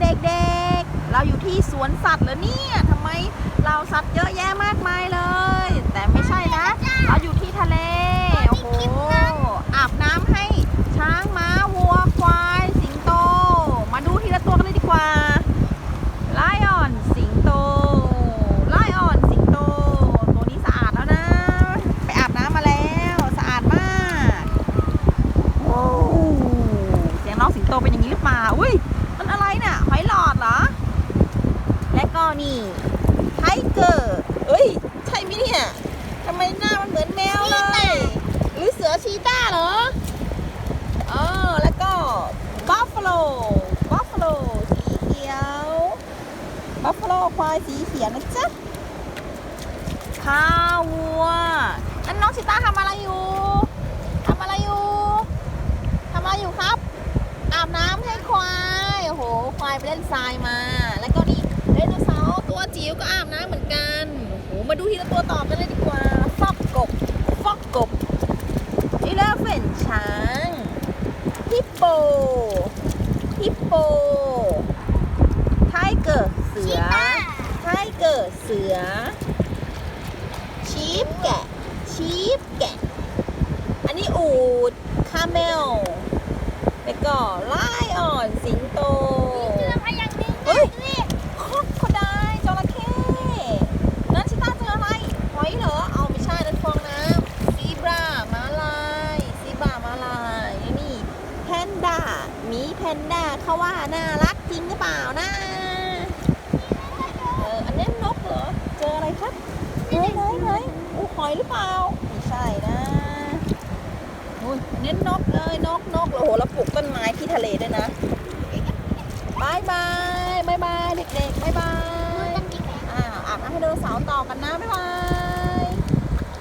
เด็กๆ เราอยู่ที่สวนสัตว์เหรอเนี่ยทำไมเราสัตว์เยอะแยะมากมายเลย แต่ไม่ใช่นะ เราอยู่ที่ทะเล โอ้โห อาบน้ำให้ช้างม้าวัวควาย สิงโต มาดูทีละตัวกันเลยดีกว่า ไลออนสิงโต ไลออนสิงโต ตัวนี้สะอาดแล้วนะ ไปอาบน้ำมาแล้ว สะอาดมาก โอ้เสียงน้องสิงโตเป็นอย่างนี้หรือเปล่า อุ้ย มันอะไรน่ะ หอยหลอดเหรอ และก็นี่ไทเกอร์เอ้ย ใช่ไหมเนี่ยทำไมหน้ามันเหมือนแมวเลย หรือเสือชีต้าเหรอเออแล้วก็บัฟฟาโลบัฟฟาโลสีเขียวบัฟฟาโลควายสีเขียวนะจ๊ะข้าววัวนั่นน้องชิต้าทำอะไรอยู่ทำอะไรอยู่ทำอะไรอยู่ครับ อาบน้ำให้ควาย โอ้โห ควายไปเล่นทรายมา แล้วก็นี่ไดโนเสาร์ตั วจิ๋วก็อาบน้ำเหมือนกันโอ้โหมาดูทีละตัวต่อกันเลยดีกว่า ฟอกกบ ฟอกกบอีเลฟเฟนช้างฮิปโปฮิปโปไทเกอร์เสือไทเกอร์เสือ ชีฟแกะ ชีฟแกะ อันนี้อูดคาเมลแล้วก็ไลออนสิงโต เฮ้ยคอกโคไดจระเข้นั่นชิต้าเจออะไร หอยเหรอ เอาไม่ใช่นั่นฟองน้ำซีบราม้าลายซีบราม้าลายนี่นี่แพนด้าหมีแพ นด้าเขาว่าน่ารักจริงหรือเปล่านะเอออันนี้นกเหรอ เจออะไรครับไหนไหนไหนอู้หอยหรือเปล่า ไม่ใช่นะอุ้ยอันนี้นกเลยนกนกโอ้โหเราปลูกต้นไม้ที่ทะเลด้วยนะ